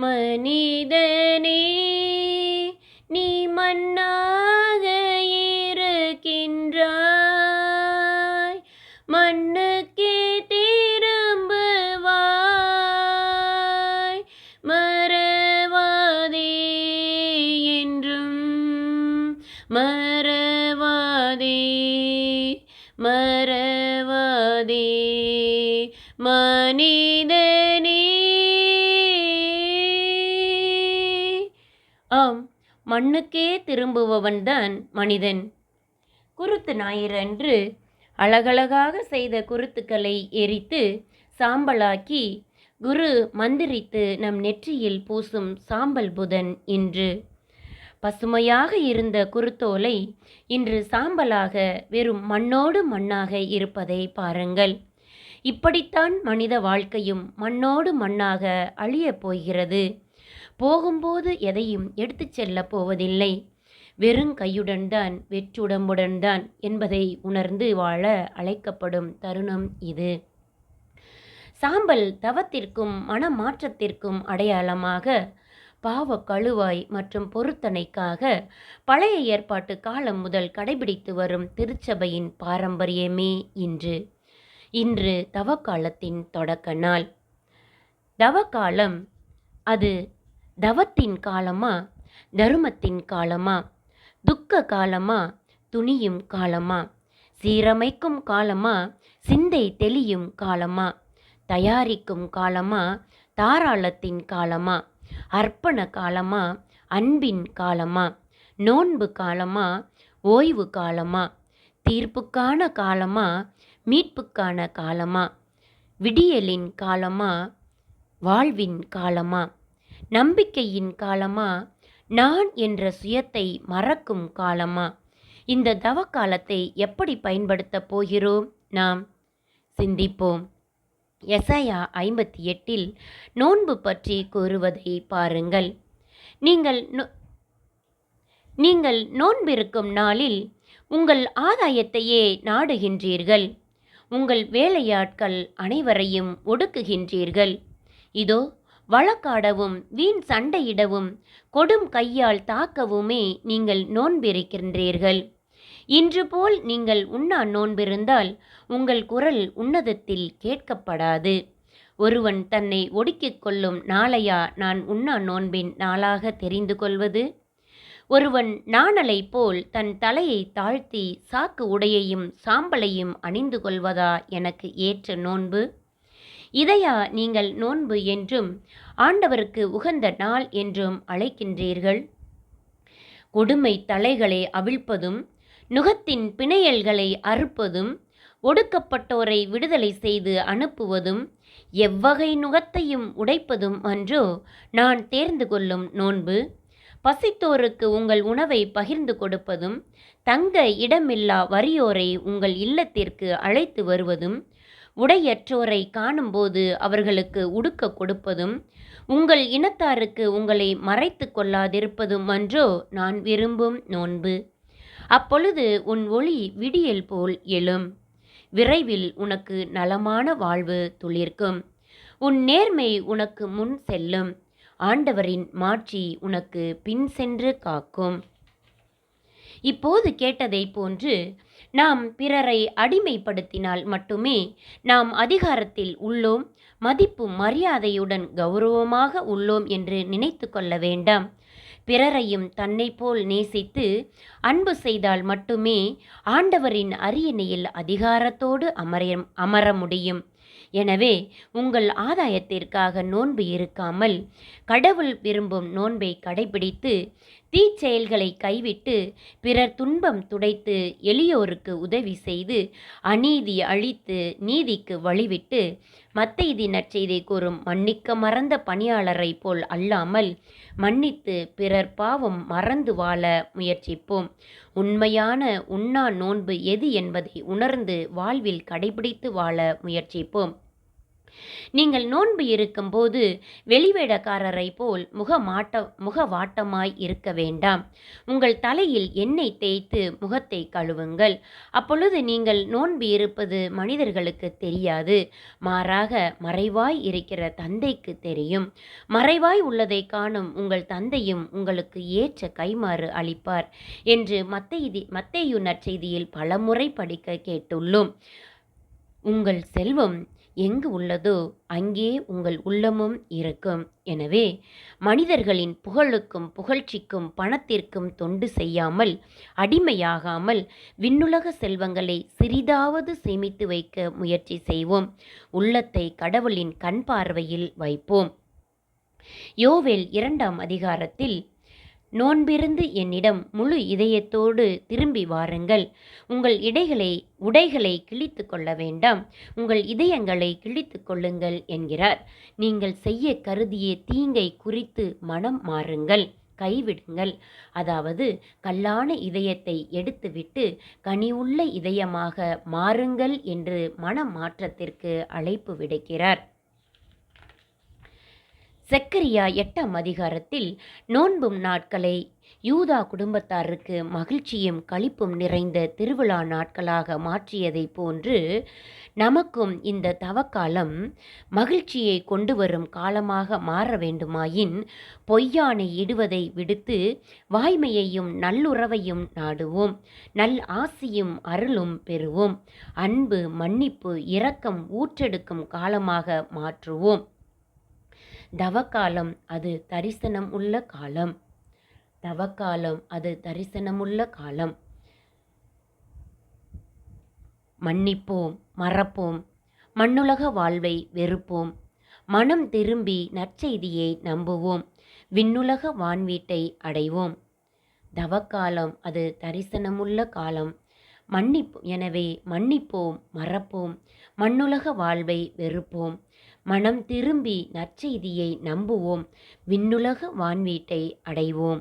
மனிதனே நீ மண்ணாக இருக்கின்றாய். மண்ணுக்கே திரும்புவாய். மறவாதே என்றும் மறவாதே மறவாதே. மனித மண்ணுக்கே திரும்புபவன்தான் மனிதன். குருத்து ஞாயிறன்று அழகழகாக செய்த குருத்துக்களை எரித்து சாம்பலாக்கி குரு மந்திரித்து நம் நெற்றியில் பூசும் சாம்பல் புதன் இன்று. பசுமையாக இருந்த குருத்தோலை இன்று சாம்பலாக வெறும் மண்ணோடு மண்ணாக இருப்பதை பாருங்கள். இப்படித்தான் மனித வாழ்க்கையும் மண்ணோடு மண்ணாக அழியப் போகிறது. போகும்போது எதையும் எடுத்துச் செல்லப் போவதில்லை. வெறும் கையுடன் தான் வெற்றுடம்புடன் தான் என்பதை உணர்ந்து வாழ அழைக்கப்படும் தருணம் இது. சாம்பல் தவத்திற்கும் மனமாற்றத்திற்கும் அடையாளமாக பாவ கழுவாய் மற்றும் பொருத்தனைக்காக பழைய ஏற்பாட்டு காலம் முதல் கடைபிடித்து வரும் திருச்சபையின் பாரம்பரியமே இன்று. இன்று தவக்காலத்தின் தொடக்க நாள். தவக்காலம் அது தவத்தின் காலமா? தருமத்தின் காலமா? துக்க காலமா? துணியும் காலமா? சீரமைக்கும் காலமா? சிந்தை தெளியும் காலமா? தயாரிக்கும் காலமா? தாராளத்தின் காலமா? அர்ப்பண காலமா? அன்பின் காலமா? நோன்பு காலமா? ஓய்வு காலமா? தீர்ப்புக்கான காலமா? மீட்புக்கான காலமா? விடியலின் காலமா? வாழ்வின் காலமா? நம்பிக்கையின் காலமா? நான் என்ற சுயத்தை மறக்கும் காலமா? இந்த தவ காலத்தை எப்படி பயன்படுத்தப் போகிறோம் நாம்? சிந்திப்போம். எசையா ஐம்பத்தி எட்டில் நோன்பு பற்றி கூறுவதை பாருங்கள். நீங்கள் நீங்கள் நோன்பிருக்கும் நாளில் உங்கள் ஆதாயத்தையே நாடுகின்றீர்கள். உங்கள் வேலையாட்கள் அனைவரையும் ஒடுக்குகின்றீர்கள். இதோ வழக்காடவும் வீண் சண்டையிடவும் கொடும் கையால் தாக்கவுமே நீங்கள் நோன்பிருக்கின்றீர்கள். இன்று போல் நீங்கள் உண்ணா நோன்பிருந்தால் உங்கள் குரல் உன்னதத்தில் கேட்கப்படாது. ஒருவன் தன்னை ஒடுக்கிக் கொள்ளும் நாளையா நான் உண்ணா நோன்பின் நாளாக தெரிந்து கொள்வது? ஒருவன் நாணலைப் போல் தன் தலையை தாழ்த்தி சாக்கு உடையையும் சாம்பலையும் அணிந்து கொள்வதா எனக்கு ஏற்ற நோன்பு? இதையா நீங்கள் நோன்பு என்றும் ஆண்டவருக்கு உகந்த நாள் என்றும் அழைக்கின்றீர்கள்? கொடுமை தலைகளை அவிழ்ப்பதும் நுகத்தின் பிணையல்களை அறுப்பதும் ஒடுக்கப்பட்டோரை விடுதலை செய்து அனுப்புவதும் எவ்வகை நுகத்தையும் உடைப்பதும் அன்றோ நான் தேர்ந்து கொள்ளும் நோன்பு பசித்தோருக்கு உங்கள் உணவை பகிர்ந்து கொடுப்பதும் தங்க இடமில்லா வறியோரை உங்கள் இல்லத்திற்கு அழைத்து வருவதும் உடையற்றோரை காணும்போது அவர்களுக்கு உடுக்க கொடுப்பதும் உங்கள் இனத்தாருக்கு உங்களை மறைத்து கொள்ளாதிருப்பதும் அன்றோ நான் விரும்பும் நோன்பு? அப்பொழுது உன் ஒளி விடியல் போல் எழும். விரைவில் உனக்கு நலமான வாழ்வு துளிர்க்கும். உன் நேர்மை உனக்கு முன் செல்லும். ஆண்டவரின் மாட்சி உனக்கு பின் சென்று காக்கும். இப்போது கேட்டதைப் போன்று நாம் பிறரை அடிமைப்படுத்தினால் மட்டுமே நாம் அதிகாரத்தில் உள்ளோம் மதிப்பு மரியாதையுடன் கௌரவமாக உள்ளோம் என்று நினைத்து கொள்ள வேண்டாம். பிறரையும் தன்னைப் போல் நேசித்து அன்பு செய்தால் மட்டுமே ஆண்டவரின் அரியணையில் அதிகாரத்தோடு அமர அமர முடியும். எனவே உங்கள் ஆதாயத்திற்காக நோன்பு இருக்காமல் கடவுள் விரும்பும் நோன்பை கடைபிடித்து தீச்செயல்களை கைவிட்டு பிறர் துன்பம் துடைத்து எளியோருக்கு உதவி செய்து அநீதி அழித்து நீதிக்கு வழிவிட்டு மத்தெய்தி நற்செய்தி கூறும் மன்னிக்க மறந்த பணியாளரைப் போல் அல்லாமல் மன்னித்து பிறர் பாவம் மறந்து வாழ முயற்சிப்போம். உண்மையான உண்ணா நோன்பு எது என்பதை உணர்ந்து வாழ்வில் கடைபிடித்து வாழ முயற்சிப்போம். நீங்கள் நோன்பு இருக்கும்போது வெளிவேடக்காரரை போல் முகமாட்ட முகவாட்டமாய் இருக்க வேண்டாம். உங்கள் தலையில் எண்ணெய் தேய்த்து முகத்தை கழுவுங்கள். அப்பொழுது நீங்கள் நோன்பு இருப்பது மனிதர்களுக்கு தெரியாது. மாறாக மறைவாய் இருக்கிற தந்தைக்கு தெரியும். மறைவாய் உள்ளதை காணும் உங்கள் தந்தையும் உங்களுக்கு ஏற்ற கைமாறு அளிப்பார் என்று மத்தைதி மத்தேயு நற்செய்தியில் பலமுறை படிக்க கேட்டுள்ளோம். உங்கள் செல்வம் எங்கு உள்ளதோ அங்கே உங்கள் உள்ளமும் இருக்கும். எனவே மனிதர்களின் புகழுக்கும் புகழ்ச்சிக்கும் பணத்திற்கும் தொண்டு செய்யாமல் அடிமையாகாமல் விண்ணுலக செல்வங்களை சிறிதாவது சேமித்து வைக்க முயற்சி செய்வோம். உள்ளத்தை கடவுளின் கண் பார்வையில் வைப்போம். யோவேல் இரண்டாம் அதிகாரத்தில் நோன்பிருந்து என்னிடம் முழு இதயத்தோடு திரும்பி வாருங்கள். உங்கள் இடைகளை உடைகளை கிழித்து கொள்ள வேண்டாம். உங்கள் இதயங்களை கிழித்து கொள்ளுங்கள் என்கிறார். நீங்கள் செய்ய கருதிய தீங்கை குறித்து மனம் மாறுங்கள். கைவிடுங்கள். அதாவது கல்லான இதயத்தை எடுத்துவிட்டு கனிவுள்ள இதயமாக மாறுங்கள் என்று மன மாற்றத்திற்கு அழைப்பு விடுக்கிறார். செக்கரியா எட்டாம் அதிகாரத்தில் நோன்பும் நாட்களை யூதா குடும்பத்தாருக்கு மகிழ்ச்சியும் களிப்பும் நிறைந்த திருவிழா நாட்களாக மாற்றியதை போன்று நமக்கும் இந்த தவக்காலம் மகிழ்ச்சியை கொண்டு வரும் காலமாக மாற வேண்டுமாயின் பொய்யானை இடுவதை விடுத்து வாய்மையையும் நல்லுறவையும் நாடுவோம். நல் ஆசியும் அருளும் பெறுவோம். அன்பு மன்னிப்பு இரக்கம் ஊற்றெடுக்கும் காலமாக மாற்றுவோம். தவக்காலம் அது தரிசனம் உள்ள காலம். தவக்காலம் அது தரிசனமுள்ள காலம். மன்னிப்போம் மறப்போம். மண்ணுலக வாழ்வை வெறுப்போம். மனம் திரும்பி நற்செய்தியை நம்புவோம். விண்ணுலக வான்வீட்டை அடைவோம். தவக்காலம் அது தரிசனமுள்ள காலம். மன்னிப்பு எனவே மன்னிப்போம் மறப்போம். மண்ணுலக வாழ்வை வெறுப்போம். மனம் திரும்பி நற்செய்தியை நம்புவோம். விண்ணுலக வான்வீட்டை அடைவோம்.